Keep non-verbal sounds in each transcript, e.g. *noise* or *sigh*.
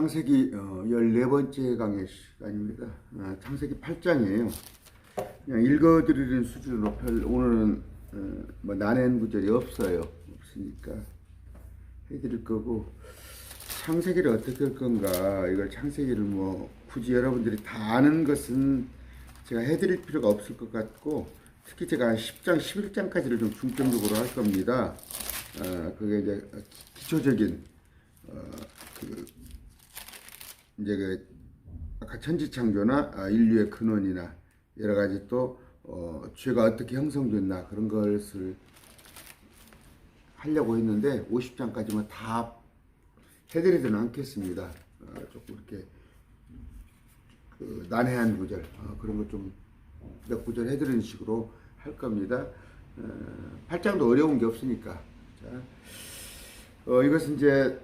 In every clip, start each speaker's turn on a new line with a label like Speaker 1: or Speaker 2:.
Speaker 1: 창세기 어, 14번째 강의 시간입니다. 아, 창세기 8장이에요. 그냥 읽어드리는 수준으로 별, 오늘은 어, 뭐 나는 구절이 없어요. 없으니까 해드릴 거고 창세기를 어떻게 할 건가 이걸 창세기를 뭐 굳이 여러분들이 다 아는 것은 제가 해드릴 필요가 없을 것 같고 특히 제가 한 10장, 11장까지를 좀 중점적으로 할 겁니다. 어, 그게 이제 기초적인 어, 그 이제 그 아까 천지창조나 아, 인류의 근원이나 여러 가지 또 어, 죄가 어떻게 형성됐나 그런 것을 하려고 했는데 50장까지만 다 해드리지는 않겠습니다. 어, 조금 이렇게 그 난해한 구절 어, 그런 거좀몇 구절 해드리는 식으로 할 겁니다. 어, 8장도 어려운 게 없으니까. 자, 어, 이것은 이제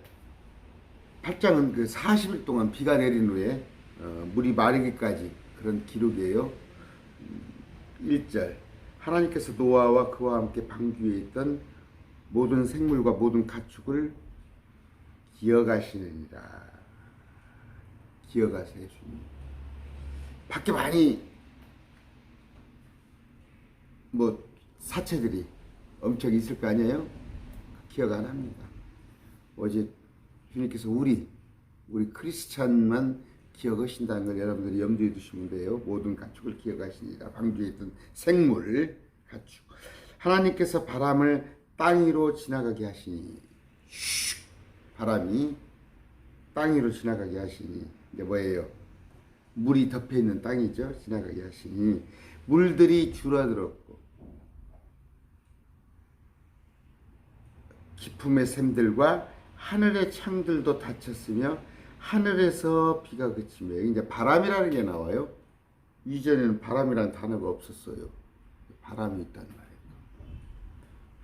Speaker 1: 8장은 그 40일 동안 비가 내린 후에 어, 물이 마르기까지 그런 기록이에요. 음, 1절 하나님께서 노아와 그와 함께 방주에 있던 모든 생물과 모든 가축을 기어가시느니라. 기어가세요, 주님. 밖에 많이 뭐 사체들이 엄청 있을 거 아니에요? 기억 안 합니다. 어제 주님께서 우리 우리 크리스찬만 기억하신다는 걸 여러분들이 염두에 두시면 돼요. 모든 가축을 기억하시니라. 방주에 있던 생물 가축. 하나님께서 바람을 땅 위로 지나가게 하시니 슉 바람이 땅 위로 지나가게 하시니 이제 뭐예요? 물이 덮여 있는 땅이죠. 지나가게 하시니 물들이 줄어들었고 기품의 샘들과 하늘의 창들도 닫혔으며 하늘에서 비가 그치며 이제 바람이라는 게 나와요. 이전에는 바람이라는 단어가 없었어요. 바람이 있단 말이에요.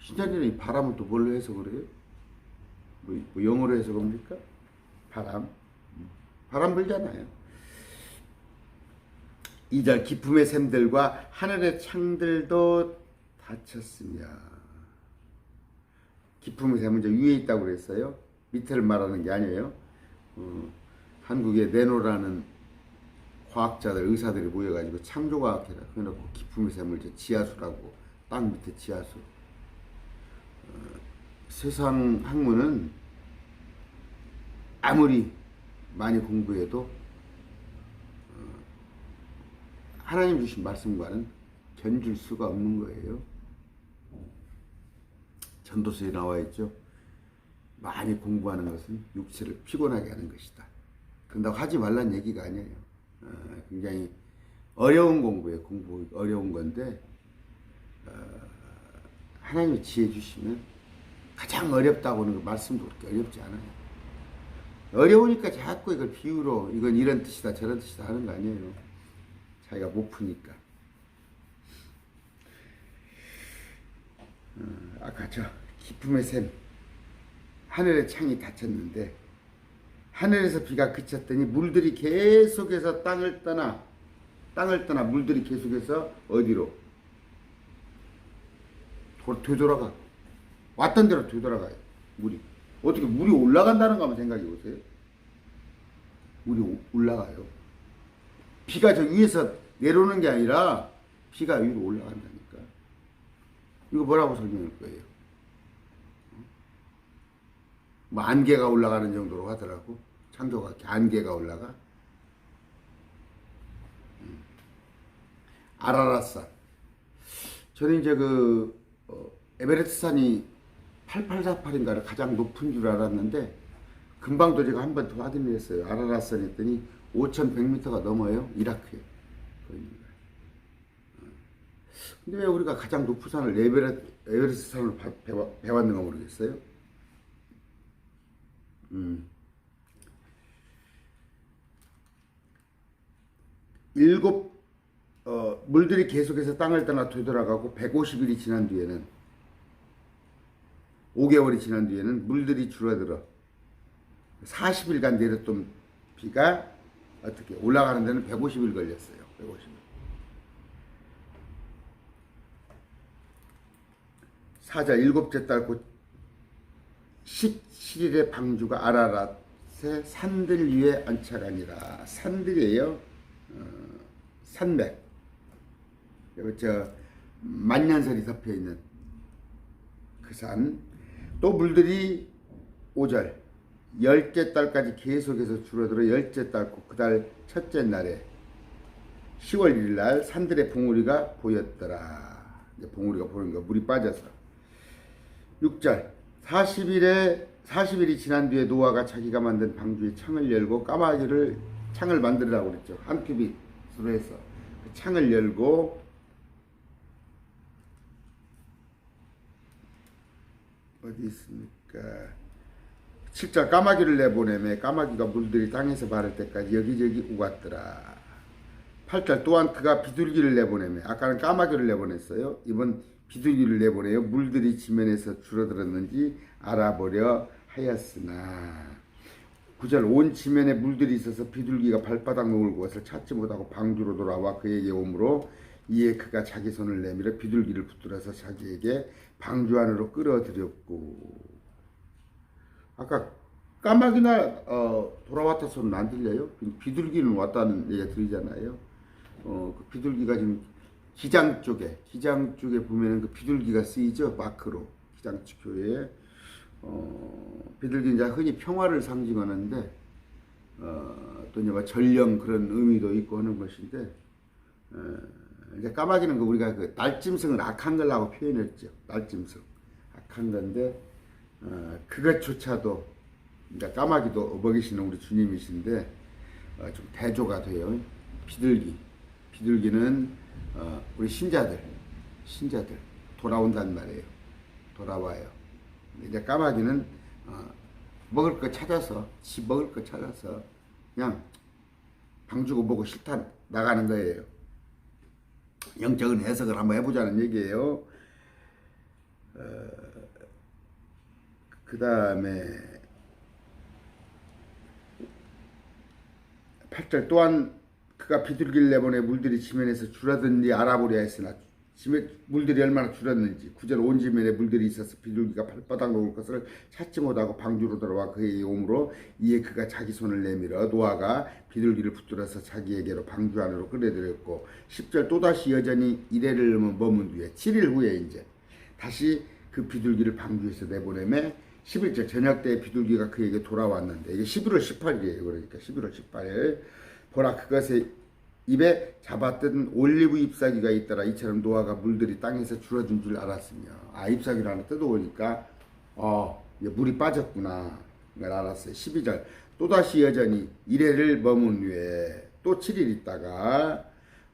Speaker 1: 신자들은 이 바람을 또 뭘로 해서 그래요? 뭐, 뭐 영어로 해서 그럽니까? 바람. 바람 불잖아요. 이절 기품의 샘들과 하늘의 창들도 닫혔으며 기품의 샘은 이제 위에 있다고 그랬어요. 밑에를 말하는 게 아니에요. 어, 한국의 네노라는 과학자들, 의사들이 모여가지고 창조과학회라 해놓고 기품의 샘을 이제 지하수라고 땅 밑에 지하수. 어, 세상 학문은 아무리 많이 공부해도 어, 하나님 주신 말씀과는 견줄 수가 없는 거예요. 전도서에 나와 있죠. 많이 공부하는 것은 육체를 피곤하게 하는 것이다. 그런다고 하지 말란 얘기가 아니에요. 어, 굉장히 어려운 공부예요. 공부 어려운 건데 어, 하나님이 지혜 주시면 가장 어렵다고 하는 그 말씀도 그렇게 어렵지 않아요. 어려우니까 자꾸 이걸 비유로 이건 이런 뜻이다 저런 뜻이다 하는 거 아니에요. 자기가 못 푸니까. 어, 아까 저 기품의 샘 하늘의 창이 닫혔는데 하늘에서 비가 그쳤더니 물들이 계속해서 땅을 떠나 땅을 떠나 물들이 계속해서 어디로? 도- 되돌아가 왔던 대로 되돌아가요 물이. 어떻게 물이 올라간다는 거 한번 생각해 보세요. 물이 오- 올라가요. 비가 저 위에서 내려오는 게 아니라 비가 위로 올라간다니까. 이거 뭐라고 설명할 거예요 뭐 안개가 올라가는 정도로 하더라고. 창조가 안개가 올라가. 음. 아라라산. 저는 이제 그 어, 에베레스트 산이 8848인가를 가장 높은 줄 알았는데 금방도 제가 한 번 더 확인을 했어요. 아라라산 했더니 5100m가 넘어요. 이라크에. 어. 근데 왜 우리가 가장 높은 산을 에베레, 에베레스트 산으로 배웠는가 모르겠어요. 음. 일곱 어, 물들이 계속해서 땅을 떠나 되돌아가고 150일이 지난 뒤에는 5개월이 지난 뒤에는 물들이 줄어들어 40일간 내렸던 비가 어떻게 올라가는 데는 150일 걸렸어요. 150일. 사자 일곱째 달곧 17일의 방주가 아라랏 새 산들 위에 안착하니라. 산들이에요. 어, 산맥. 그리고 저 만년설이 덮여 있는 그 산. 또 물들이 5절 열째 달까지 계속해서 줄어들어 열째 달 그달 첫째 날에 10월 1일 날 산들의 봉우리가 보였더라. 이제 봉우리가 보는 거 물이 빠져서 6절 40일에 40일이 지난 뒤에 노아가 자기가 만든 방주에 창을 열고 까마귀를 창을 만들으라고 그랬죠. 한 큐빗으로 해서 그 창을 열고 어디 있습니까? 7절 까마귀를 내보내매 까마귀가 물들이 땅에서 마를 때까지 여기저기 우갔더라. 8절 또한 그가 비둘기를 내보내매 아까는 까마귀를 내보냈어요. 이번 비둘기를 내보내요. 물들이 지면에서 줄어들었는지 알아보려 하였으나 9절 온 지면에 물들이 있어서 비둘기가 발바닥 놓을 곳을 찾지 못하고 방주로 돌아와 그에게 오므로 이에 그가 자기 손을 내밀어 비둘기를 붙들어서 자기에게 방주 안으로 끌어들였고 아까 까마귀나 어, 돌아왔다 소리는 안 들려요? 비둘기는 왔다는 얘기가 들리잖아요. 어, 그 비둘기가 지금 기장 쪽에 기장 쪽에 보면은 그 비둘기가 쓰이죠? 마크로. 기장 교회에. 어, 비둘기 이제 흔히 평화를 상징하는데 어, 또 이제 뭐 전령 그런 의미도 있고 하는 것인데 어, 이제 까마귀는 그 우리가 그 날짐승을 악한 걸라고 표현했죠. 날짐승. 악한 건데 어, 그것조차도 그러니까 까마귀도 먹이시는 우리 주님이신데 어, 좀 대조가 돼요. 비둘기. 비둘기는 어, 우리 신자들 신자들 돌아온단 말이에요 돌아와요 이제 까마귀는 어, 먹을 거 찾아서 지 먹을 거 찾아서 그냥 방 주고 보고 싫다 나가는 거예요. 영적인 해석을 한번 해보자는 얘기예요. 어, 그 다음에 8절 또한 그가 비둘기를 내보내 물들이 지면에서 줄어든지 알아보려 했으나 지면 물들이 얼마나 줄었는지 구절 온 지면에 물들이 있어서 비둘기가 발바닥 놓을 것을 찾지 못하고 방주로 들어와 그에게 오므로 이에 그가 자기 손을 내밀어 노아가 비둘기를 붙들어서 자기에게로 방주 안으로 끌어들였고 10절 또다시 여전히 이래를 머문 뒤에 7일 후에 이제 다시 그 비둘기를 방주에서 내보내매 11절 저녁 때 비둘기가 그에게 돌아왔는데 이게 11월 18일이에요. 그러니까 11월 18일 보라 그것에 입에 잡았던 올리브 잎사귀가 있더라. 이처럼 노아가 물들이 땅에서 줄어든 줄 알았으며 아 잎사귀를 하나 뜯어오니까 어 물이 빠졌구나 이걸 알았어요. 12절 또다시 여전히 이래를 머문 후에 또 7일 있다가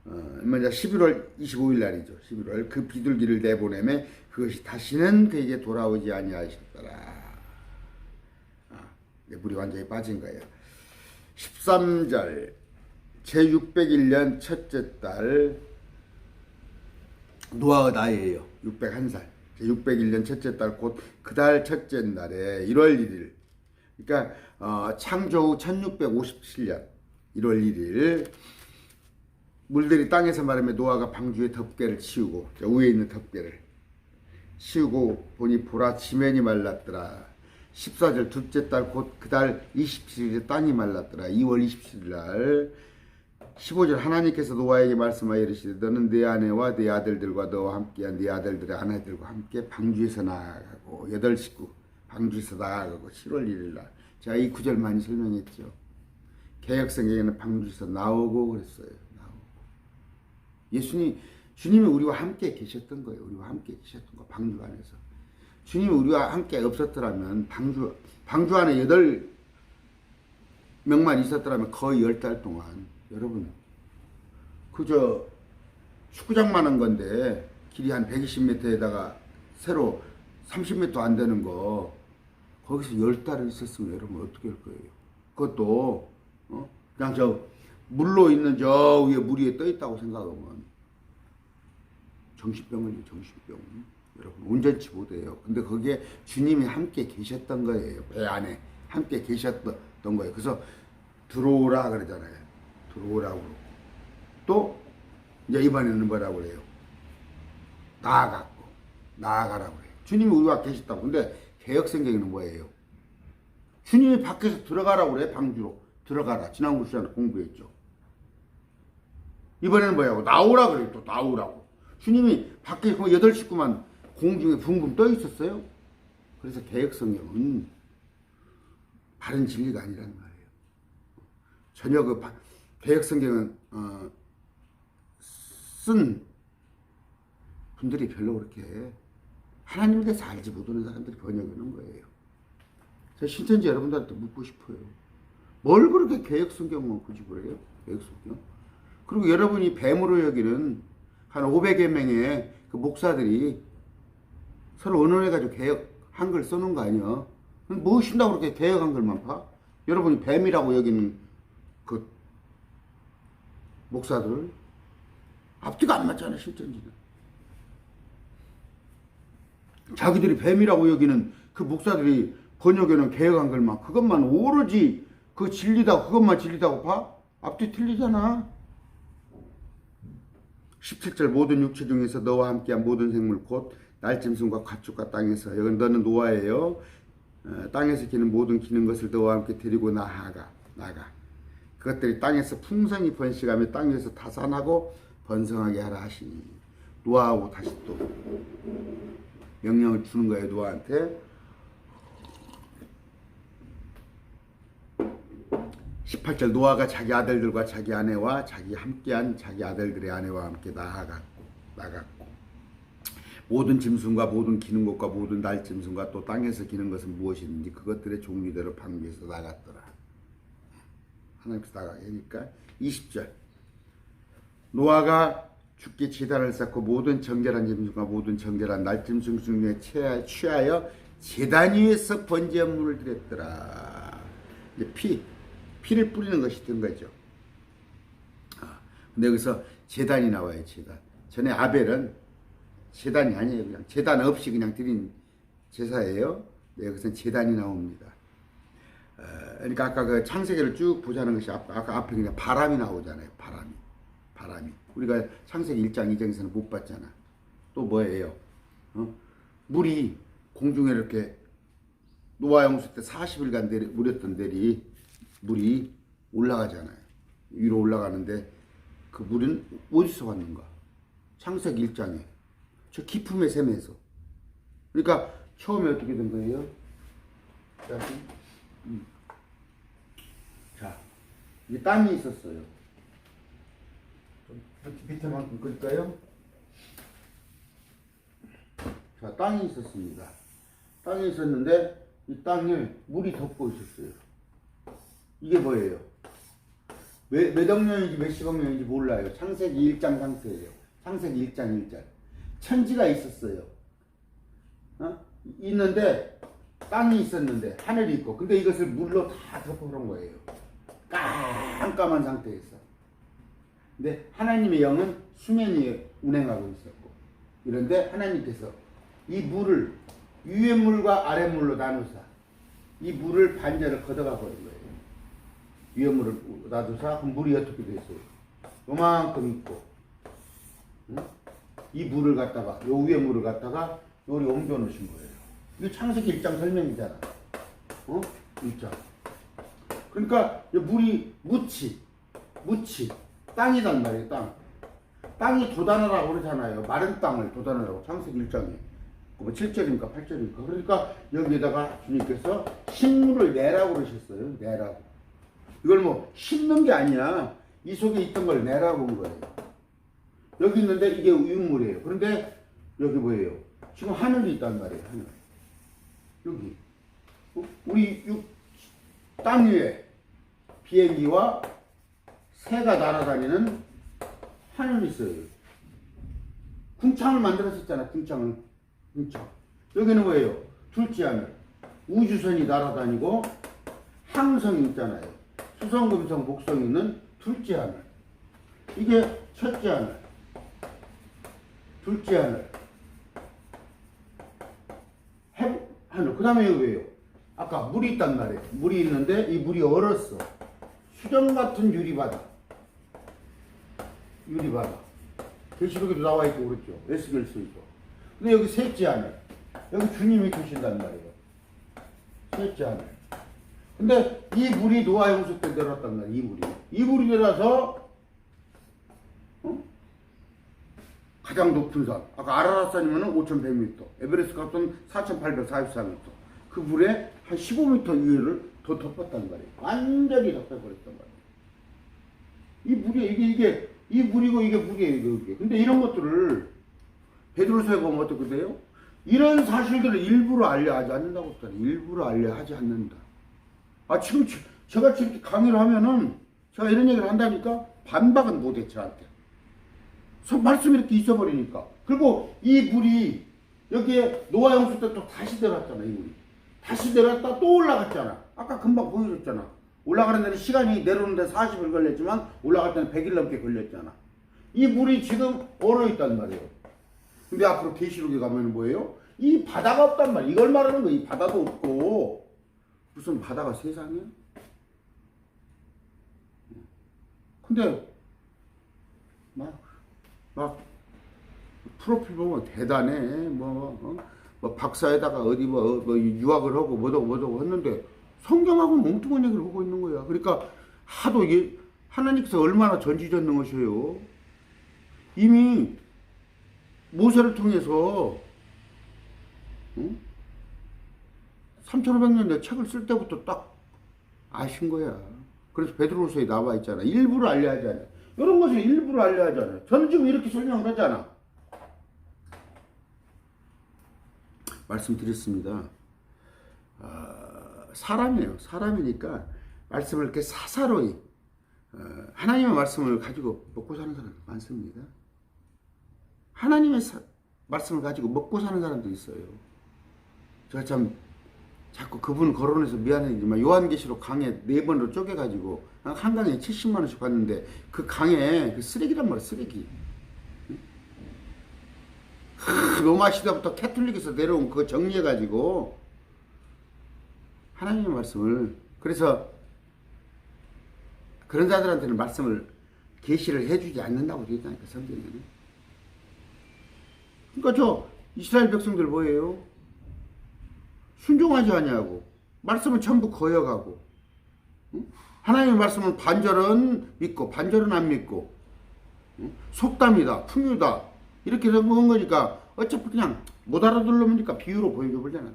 Speaker 1: 어, 먼저 11월 25일 날이죠. 11월 그 비둘기를 내보내매 그것이 다시는 그에게 돌아오지 아니하셨더라. 아, 물이 완전히 빠진 거예요. 13절 제601년 첫째 달 노아의 나이에요. 601살. 제601년 첫째 달곧그달 첫째 날에 1월 1일. 그러니까 어, 창조 후 1657년 1월 1일 물들이 땅에서 마르며 노아가 방주의 덮개를 치우고 저 위에 있는 덮개를 치우고 보니 보라 지면이 말랐더라. 14절 둘째 달 곧 그달 27일에 땅이 말랐더라. 2월 27일 날 15절 하나님께서 노아에게 말씀하여 이르시되 너는 네 아내와 네 아들들과 너와 함께한 네 아들들의 아내들과 함께 방주에서 나아가고 여덟 식구 방주에서 나아가고 7월 1일 날 제가 이 구절 많이 설명했죠. 개혁성경에는 방주에서 나오고 그랬어요. 나오고. 예수님 주님이 우리와 함께 계셨던 거예요. 우리와 함께 계셨던 거 방주 안에서. 주님이 우리와 함께 없었더라면 방주 방주 안에 여덟 명만 있었더라면 거의 열 달 동안 여러분 그저 축구장만 한 건데 길이 한 120m에다가 세로 30m 안 되는 거 거기서 열 달을 있었으면 여러분 어떻게 할 거예요? 그것도 어? 그냥 저 물로 있는 저 위에 물 위에 떠 있다고 생각하면 정신병을요 정신병 여러분 온전치 못해요. 근데 거기에 주님이 함께 계셨던 거예요. 배 안에 함께 계셨던 거예요. 그래서 들어오라 그러잖아요. 들어오라고 그러고. 또 이제 이번에는 뭐라고 그래요? 나아갔고 나아가라고 그래요. 주님이 우리와 계셨다고. 근데 개혁성경에는 뭐예요? 주님이 밖에서 들어가라고 그래 방주로 들어가라 지난주 시간에 공부했죠. 이번에는 뭐냐고 나오라 그래 또 나오라고. 주님이 밖에 그 여덟 식구만 공중에 붕붕 떠 있었어요. 그래서 개혁성경은 바른 진리가 아니란 말이에요. 전혀 그 바- 개혁성경은 어, 쓴 분들이 별로 그렇게 하나님에 대해서 알지 못하는 사람들이 번역하는 거예요. 제가 신천지 여러분들한테 묻고 싶어요. 뭘 그렇게 개혁성경만 고집을 해요? 개혁성경? 그리고 여러분이 뱀으로 여기는 한 500여 명의 그 목사들이 서로 의논해가지고 개혁 한글 써놓은 거 아니야? 무엇인다고 그렇게 개혁 한글만 파? 여러분이 뱀이라고 여기는 그 목사들 앞뒤가 안 맞잖아 신천지는. 자기들이 뱀이라고 여기는 그 목사들이 번역에는 개혁 한 글만 그것만 오로지 그 진리다 그것만 진리다고 봐? 앞뒤 틀리잖아. 17절 모든 육체 중에서 너와 함께한 모든 생물 곧 날짐승과 가축과 땅에서 여기 너는 노아예요. 어, 땅에서 기는 모든 기는 것을 너와 함께 데리고 나아가 나가. 그것들이 땅에서 풍성히 번식하며 땅 위에서 다산하고 번성하게 하라 하시니 노아하고 다시 또 명령을 주는 거예요 노아한테. 18절 노아가 자기 아들들과 자기 아내와 자기 함께한 자기 아들들의 아내와 함께 나아갔고 나갔고 모든 짐승과 모든 기는 것과 모든 날 짐승과 또 땅에서 기는 것은 무엇이든지 그것들의 종류대로 방비해서 나갔더라. 하나님께서 나가게 하니까 20절 노아가 죽게 제단을 쌓고 모든 정결한 짐승과 모든 정결한 날 짐승 중에 취하- 취하여 제단 위에서 번제물을 드렸더라. 이제 피 피를 뿌리는 것이 된 거죠. 아, 근데 여기서 재단이 나와요, 재단. 전에 아벨은 재단이 아니에요. 그냥 재단 없이 그냥 드린 제사예요. 네, 여기서 재단이 나옵니다. 어, 그러니까 아까 그 창세기를 쭉 보자는 것이 아까, 앞에 그냥 바람이 나오잖아요. 바람이. 바람이. 우리가 창세기 1장, 2장에서는 못 봤잖아. 또 뭐예요? 어? 물이 공중에 이렇게 노아 영수 때 40일간 내리, 물였던 내리 물이 올라가잖아요. 위로 올라가는데 그 물은 어디서 왔는가? 창세기 1장에 저 깊음의 샘에서. 그러니까 처음에 어떻게 된 거예요? 자, 음. 자 이게 땅이 있었어요. 밑- 밑에만큼 끌까요? 자, 땅이 있었습니다. 땅이 있었는데 이 땅에 물이 덮고 있었어요. 이게 뭐예요? 몇, 몇 억 년인지 몇십억 년인지 몰라요. 창세기 1장 상태예요. 창세기 1장 1절. 천지가 있었어요. 어? 있는데 땅이 있었는데 하늘이 있고 근데 이것을 물로 다 덮어 놓은 거예요. 깜깜한 상태에서. 근데 하나님의 영은 수면 위에 운행하고 있었고 이런데 하나님께서 이 물을 위의 물과 아래 물로 나누사 이 물을 반절을 걷어가 버린 거예요. 위의 물을 놔두사 그럼 물이 어떻게 됐어요? 요만큼 있고 응? 이 물을 갖다가 요 위에 물을 갖다가 요리 옮겨 놓으신 거예요. 이게 창세기 1장 설명이잖아. 어? 1장. 그러니까 이 물이 무치, 무치, 땅이란 말이에요, 땅. 땅이 도단하라고 그러잖아요. 마른 땅을 도단하라고 창세기 1장에. 뭐 7절입니까? 8절입니까? 그러니까 여기에다가 주님께서 식물을 내라고 그러셨어요. 내라고. 이걸 뭐 심는 게 아니야. 이 속에 있던 걸 내라고 한 거예요. 여기 있는데 이게 우유물이에요. 그런데 여기 뭐예요? 지금 하늘이 있단 말이에요. 하늘. 여기. 어? 우리 육- 땅 위에 비행기와 새가 날아다니는 하늘이 있어요. 궁창을 만들었었잖아. 궁창을. 궁창. 여기는 뭐예요? 둘째 하늘. 우주선이 날아다니고 항성이 있잖아요. 수성, 금성, 목성이 있는 둘째 하늘. 이게 첫째 하늘. 둘째 하늘. 해 하늘. 그 다음에 왜요? 아까 물이 있단 말이에요. 물이 있는데 이 물이 얼었어. 수정 같은 유리바다. 유리바다. 계시록에도 나와 있고 그렇죠. 에스겔서에도. 근데 여기 셋째 하늘. 여기 주님이 계신단 말이에요. 셋째 하늘. 근데 이 물이 노아 용수 때 내려왔단 말이야. 이 물이. 이 물이 내려서 어? 가장 높은 산. 아까 아라라산이면 5,100m. 에베레스트 값은 4,844m. 그 물에 한 15m 위를 더 덮었단 말이에요. 완전히 덮어버렸단 말이에요. 이 물이 이게 이게 이 물이고 이게 물이에요 이게. 근데 이런 것들을 베드로서에 보면 어떻게 돼요? 이런 사실들을 일부러 알려하지 않는다고 했잖아요. 일부러 알려하지 않는다. 아 지금 저- 제가 이렇게 강의를 하면은 제가 이런 얘기를 한다니까 반박은 못해 저한테. 서- 말씀이 이렇게 있어버리니까. 그리고 이 물이 여기에 노아 용수 때 또 다시 내려왔잖아 이 물이. 다시 내려왔다 또 올라갔잖아. 아까 금방 보여줬잖아. 올라가는 데는 시간이 내려오는데 40일 걸렸지만 올라갈 때는 100일 넘게 걸렸잖아. 이 물이 지금 얼어 있단 말이에요. 근데 앞으로 계시록에 가면 뭐예요? 이 바다가 없단 말이야. 이걸 말하는 거야. 이 바다도 없고 무슨 바다가 세상에? 근데 막, 막 프로필 보면 대단해. 뭐, 어? 뭐 박사에다가 어디 뭐, 어, 뭐 유학을 하고 뭐더고 뭐더고 했는데 성경하고 멍뚱한 얘기를 하고 있는 거야. 그러니까 하도 이게 하나님께서 얼마나 전지전능하셔요. 이미 모세를 통해서 응? 3,500년 내 책을 쓸 때부터 딱 아신 거야. 그래서 베드로서에 나와 있잖아. 일부러 알려야 하잖아. 이런 것을 일부러 알려야 하잖아. 저는 지금 이렇게 설명을 하잖아. 말씀드렸습니다. 아, 사람이에요. 사람이니까 말씀을 이렇게 사사로이 어, 하나님의 말씀을 가지고 먹고 사는 사람 많습니다. 하나님의 사- 말씀을 가지고 먹고 사는 사람도 있어요. 제가 참 자꾸 그분 거론해서 미안하지만 요한계시록 강에 네 번으로 쪼개가지고 한 강에 70만 원씩 받는데 그 강에 그 쓰레기란 말이야 쓰레기. 하, 로마 시대부터 캐톨릭에서 내려온 그거 정리해가지고 하나님의 말씀을 그래서 그런 자들한테는 말씀을 계시를 해주지 않는다고 되어 있다니까 성경에는. 그러니까 저 이스라엘 백성들 뭐예요? 순종하지 아니하고 말씀은 전부 거역하고 응? 하나님의 말씀은 반절은 믿고 반절은 안 믿고 응? 속담이다 풍유다 이렇게 생각한 거니까 어차피 그냥 못 알아들으니까 비유로 보여줘 보잖아.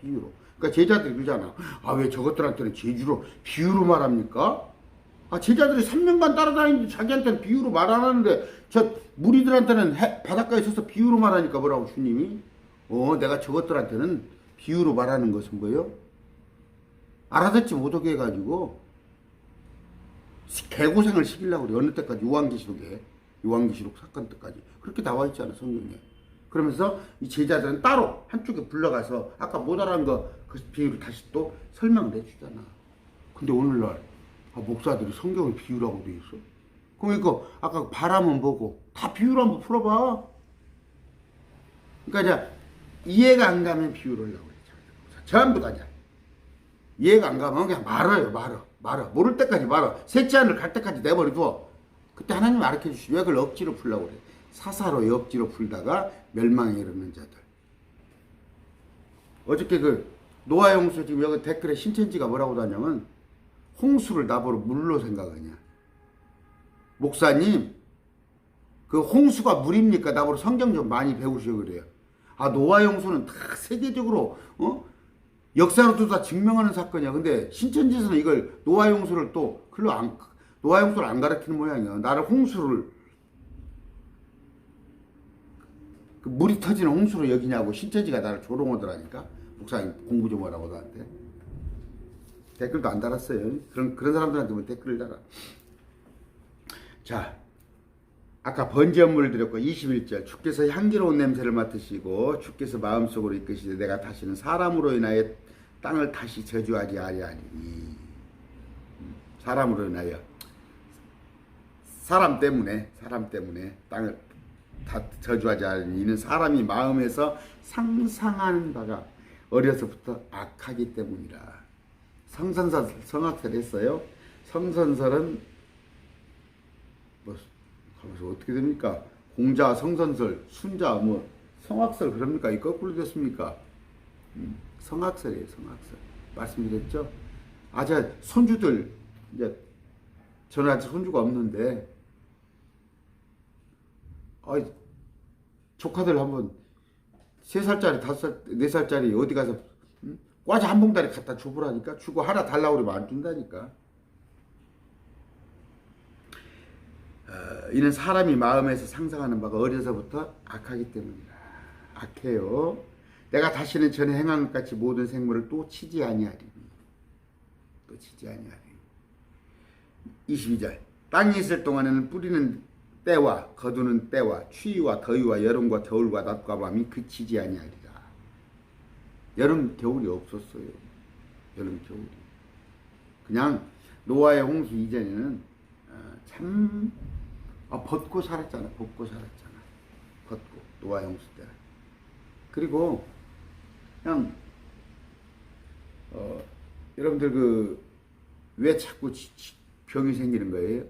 Speaker 1: 비유로. 그러니까 제자들이 그러잖아. 아 왜 저것들한테는 제주로 비유로 말합니까? 아 제자들이 3년간 따라다니는데 자기한테는 비유로 말 안 하는데 저 무리들한테는 해- 바닷가에 서서 비유로 말하니까 뭐라고 주님이? 어 내가 저것들한테는 비유로 말하는 것은 뭐예요? 알아듣지 못하게 해가지고 개고생을 시키려고 그래. 어느 때까지? 요한계시록에. 요한계시록 사건 때까지. 그렇게 나와 있잖아 성경에 그러면서 이 제자들은 따로 한쪽에 불러가서 아까 못 알아는 거그 비유를 다시 또 설명을 해주잖아 근데 오늘날 아, 목사들이 성경을 비유라고 돼 있어 이거 아까 바람은 보고 다 비유로 한번 풀어봐 그러니까 이제 이해가 안 가면 비유를 하려고 그랬죠 전부 다 이제 이해가 안 가면 그냥 말아요, 말아, 말아. 모를 때까지 말아. 셋째 하늘 갈 때까지 내버려둬. 그때 하나님 가르쳐 주시죠. 왜 그걸 억지로 풀려고 그래. 사사로 억지로 풀다가 멸망에 이르는 자들. 어저께 그 노아 용수 지금 여기 댓글에 신천지가 뭐라고 다냐면 홍수를 나보러 물로 생각하냐. 목사님, 그 홍수가 물입니까? 나보러 성경 좀 많이 배우시오 그래요. 아 노아 용수는 다 세계적으로 어? 역사로도 다 증명하는 사건이야. 근데 신천지에서는 이걸 노아 용수를 또 글로 안 노아 용수를 안 가르치는 모양이야. 나를 홍수를 그 물이 터지는 홍수로 여기냐고 신천지가 나를 조롱하더라니까. 목사님 공부 좀 하라고 나한테. 댓글도 안 달았어요. 그런 그런 사람들한테 뭐 댓글을 달아. 자, 아까 번제물을 드렸고 21절 주께서 향기로운 냄새를 맡으시고 주께서 마음속으로 이끄시되 내가 다시는 사람으로 인하여 땅을 다시 저주하지 아니하니 사람으로 인하여 사람 때문에 사람 때문에 땅을 다 저주하지 않으니 이는 사람이 마음에서 상상하는 바가 어려서부터 악하기 때문이라 성선설 성악설 했어요 성선설은 뭐 그래서 어떻게 됩니까? 공자, 성선설, 순자, 뭐 성악설 그럽니까? 이 거꾸로 됐습니까? 음, 성악설이에요, 성악설. 말씀드렸죠? 아 저 손주들 이제 저는 아직 손주가 없는데 아 조카들 한번 세 살짜리 다섯 살 네 살짜리 어디 가서 응? 과자 한 봉다리 갖다 줘보라니까? 주고 하나 달라고 그러면 안 준다니까. 어, 이는 사람이 마음에서 상상하는 바가 어려서부터 악하기 때문이다. 악해요. 내가 다시는 전에 행한 것 같이 모든 생물을 또 치지 아니하리 또 치지 아니하리 22절. 땅에 있을 동안에는 뿌리는 때와 거두는 때와 추위와 더위와 여름과 겨울과 낮과 밤이 그치지 아니하리라. 여름 겨울이 없었어요. 여름 겨울이. 그냥 노아의 홍수 이전에는 어, 참 아, 벗고 살았잖아. 벗고 살았잖아. 벗고 노아의 홍수 때. 그리고 그냥 어, 여러분들 그 왜 자꾸 병이 생기는 거예요?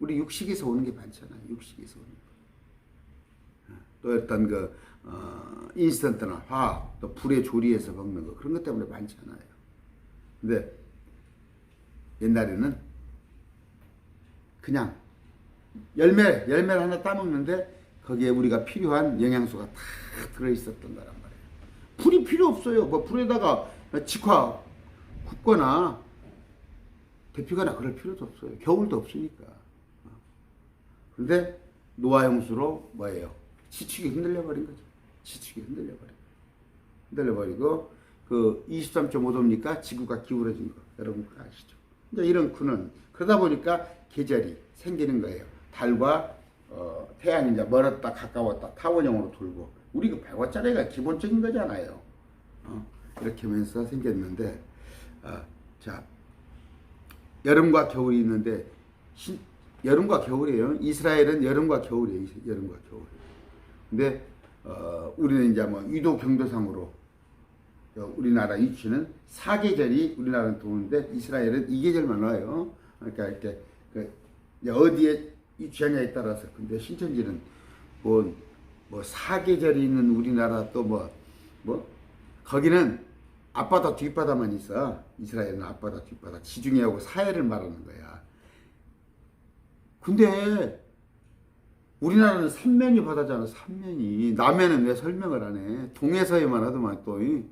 Speaker 1: 우리 육식에서 오는 게 많잖아요. 육식에서 오는 거. 어, 또 어떤 그 어, 인스턴트나 화학, 또 불에 조리해서 먹는 거 그런 것 때문에 많잖아요. 근데 옛날에는 그냥 열매 열매를 하나 따먹는데 거기에 우리가 필요한 영양소가 다 들어 있었던 거란 말이에요. 불이 필요 없어요. 뭐 불에다가 직화 굽거나 데피거나 그럴 필요도 없어요. 겨울도 없으니까. 근데 노아 형수로 뭐예요? 지축이 흔들려 버린 거죠. 지축이 흔들려 버린 거. 흔들려 버리고 그 23.5도입니까? 지구가 기울어진 거. 여러분 아시죠? 이제 이런 구는 그러다 보니까 계절이 생기는 거예요. 달과 어, 태양이 이제 멀었다 가까웠다 타원형으로 돌고 우리 그 100원짜리가 기본적인 거잖아요. 어, 이렇게 하면서 생겼는데 어, 자 여름과 겨울이 있는데 신- 여름과 겨울이에요. 이스라엘은 여름과 겨울이에요. 여름과 겨울. 근데 어, 우리는 이제 뭐 위도 경도상으로 어, 우리나라 위치는 사계절이 우리나라는 도는데 이스라엘은 이 계절만 와요. 그러니까 이렇게 그 어디에 위치하냐에 따라서 근데 신천지는 뭐, 뭐 사계절이 있는 우리나라 또뭐뭐 거기는 앞바다 뒷바다만 있어. 이스라엘은 앞바다 뒷바다 지중해하고 사해를 말하는 거야. 근데 우리나라는 삼면이 바다잖아. 삼면이 남해는 왜 설명을 안 해? 동해서에만 하더만 또 이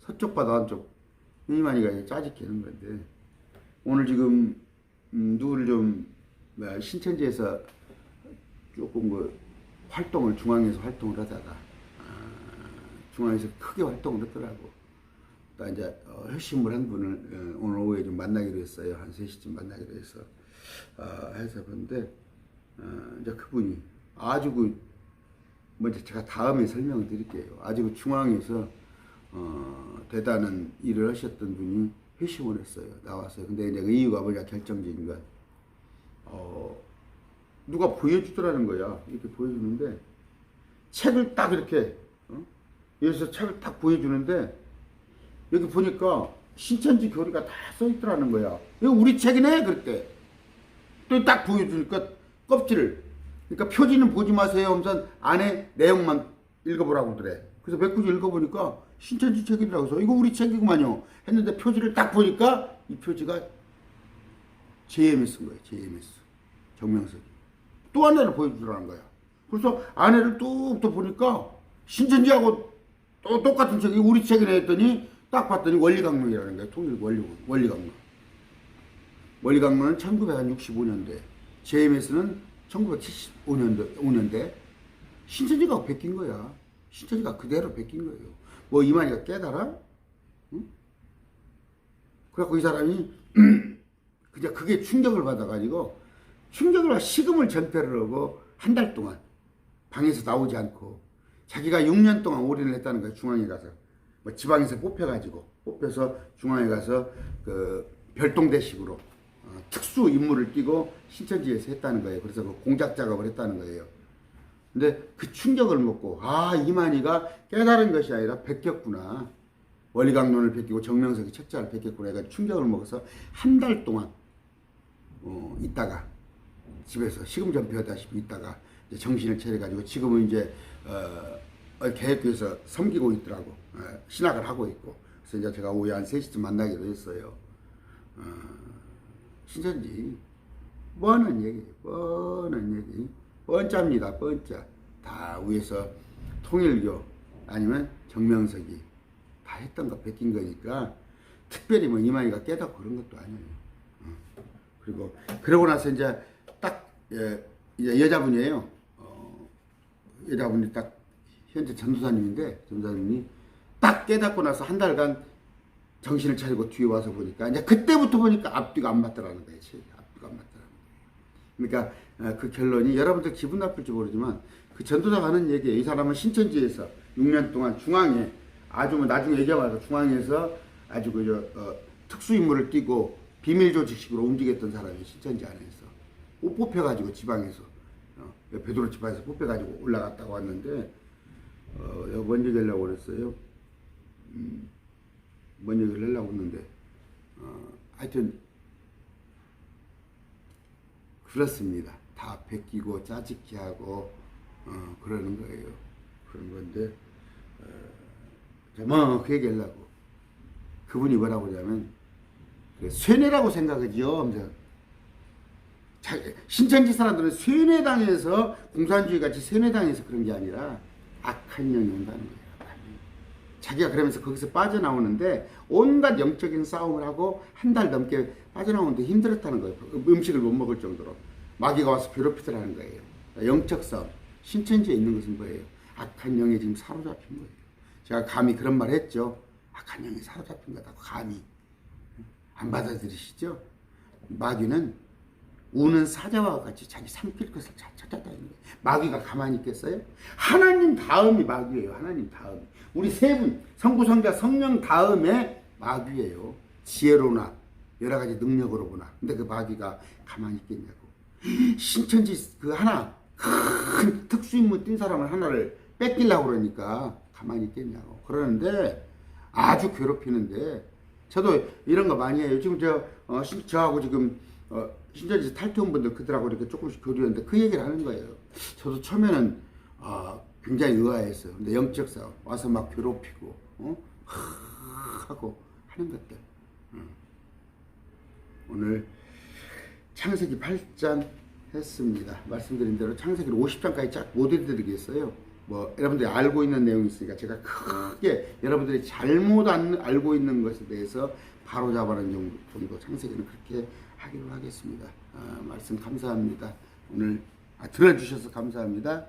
Speaker 1: 서쪽 바다 한쪽 이만이가 짜집기는 건데 오늘 지금 음, 누구를 좀 뭐야, 신천지에서 조금 그 활동을 중앙에서 활동을 하다가 아, 중앙에서 크게 활동을 했더라고. 또 이제 어, 회심을 한 분을 어, 오늘 오후에 좀 만나기로 했어요. 한 3시쯤 만나기로 해서 어, 해서 그런데 어, 이제 그분이 아주 그 먼저 제가 다음에 설명을 드릴게요. 아주 그 중앙에서 어, 대단한 일을 하셨던 분이 회심을 했어요. 나왔어요. 근데 이제 그 이유가 뭐냐 결정적인 건 어, 누가 보여주더라는 거야. 이렇게 보여주는데 책을 딱 이렇게 어? 여기서 책을 딱 보여주는데 여기 보니까 신천지 교리가 다 써있더라는 거야. 이거 우리 책이네 그랬대. 또 딱 보여주니까 껍질을. 그러니까 표지는 보지 마세요. 하면서 안에 내용만 읽어보라고 그래. 그래서 몇 구절 읽어보니까 신천지 책이더라고. 그래서 이거 우리 책이구만요. 했는데 표지를 딱 보니까 이 표지가 JMS인 거예요. JMS. 정명석이. 또 하나를 보여주라는 거야. 그래서 안에를 뚝또 보니까 신천지하고 또 똑같은 책이 우리 책이네 했더니 딱 봤더니 원리강론이라는 거야. 통일 원리, 원리강론. 원리강론은 1965년도에, JMS는 1975년도, 5년대 신천지가 베낀 거야. 신천지가 그대로 베낀 거예요. 뭐 이만희가 깨달아? 응? 그래갖고 이 사람이 *clears throat* 그냥 그게 충격을 받아가지고 충격을 식음을 전폐를 하고 한 달 동안 방에서 나오지 않고 자기가 6년 동안 올인을 했다는 거예요 중앙에 가서 뭐 지방에서 뽑혀가지고 뽑혀서 중앙에 가서 그 별동대식으로 어, 특수 임무를 띠고 신천지에서 했다는 거예요. 그래서 그 공작 작업을 했다는 거예요. 근데 그 충격을 먹고 아 이만희가 깨달은 것이 아니라 베꼈구나. 원리강론을 베끼고 정명석이 책자를 베꼈구나 해가지고 충격을 먹어서 한 달 동안 어, 있다가 집에서 식음 전폐하다시피 있다가 정신을 차려가지고 지금은 이제 어, 어, 계획교에서 섬기고 있더라고. 어, 신학을 하고 있고. 그래서 이제 제가 오후 한 3시쯤 만나기로 했어요. 어, 신천지 뻔한 얘기, 뻔한 얘기, 뻔짜입니다, 뻔짜. 다 위에서 통일교 아니면 정명석이 다 했던 거 베낀 거니까 특별히 뭐 이만희가 깨닫고 그런 것도 아니에요. 어. 그리고 그러고 나서 이제 딱 예, 이제 여자분이에요. 어, 여자분이 딱 현재 전도사님인데 전도사님이 딱 깨닫고 나서 한 달간 정신을 차리고 뒤에 와서 보니까 이제 그때부터 보니까 앞뒤가 안 맞더라는 거예요. 제 앞뒤가 안 맞더라는 거예요. 그러니까 어, 그 결론이 여러분들 기분 나쁠지 모르지만 그 전도사가 하는 얘기예요. 이 사람은 신천지에서 6년 동안 중앙에 아주 뭐 나중에 얘기해봐서 중앙에서 아주 그저 어, 특수 임무를 띠고 비밀 조직식으로 움직였던 사람이 신천지 안에서 못 뽑혀가지고 지방에서 어, 베드로 지방에서 뽑혀가지고 올라갔다고 왔는데 어, 여기 뭔 얘기 하려고 그랬어요? 음, 뭔 얘기를 하려고 했는데 어, 하여튼 그렇습니다. 다 베끼고 짜집기 하고 어, 그러는 거예요. 그런 건데 어, 뭐그 얘기 하려고 그분이 뭐라고 하냐면 그 쇠뇌라고 생각하지요. 자, 신천지 사람들은 쇠뇌당에서 공산주의 같이 쇠뇌당에서 그런 게 아니라 악한 영이 온다는 거예요. 자기가 그러면서 거기서 빠져나오는데 온갖 영적인 싸움을 하고 한 달 넘게 빠져나오는데 힘들었다는 거예요. 음식을 못 먹을 정도로 마귀가 와서 괴롭히더라는 거예요. 영적 싸움. 신천지에 있는 것은 뭐예요? 악한 영에 지금 사로잡힌 거예요. 제가 감히 그런 말 했죠. 악한 영에 사로잡힌 거다고 감히 안 받아들이시죠? 마귀는 우는 사자와 같이 자기 삼킬 것을 자- 찾았다는 거예요. 마귀가 가만히 있겠어요? 하나님 다음이 마귀예요. 하나님 다음. 우리 세 분, 성부, 성자, 성령 다음에 마귀예요. 지혜로나 여러 가지 능력으로 보나. 근데 그 마귀가 가만히 있겠냐고. 신천지 그 하나 큰 특수임무 띈 사람을 하나를 뺏기려고 그러니까 가만히 있겠냐고. 그러는데 아주 괴롭히는데 저도 이런 거 많이 해요. 지금 저, 어, 신- 저하고 지금, 어, 신천지 탈퇴원 분들 그들하고 이렇게 조금씩 교류했는데 그 얘기를 하는 거예요. 저도 처음에는, 어, 굉장히 의아했어요. 근데 영적 싸움 와서 막 괴롭히고, 어? 하고 하는 것들. 음. 오늘 창세기 8장 했습니다. 말씀드린 대로 창세기 50장까지 쫙 못 해드리겠어요. 뭐 여러분들이 알고 있는 내용이 있으니까 제가 크게 여러분들이 잘못 안- 알고 있는 것에 대해서 바로 잡아는 정도, 정도 창세기는 그렇게 하기로 하겠습니다. 아, 말씀 감사합니다. 오늘 아, 들어주셔서 감사합니다.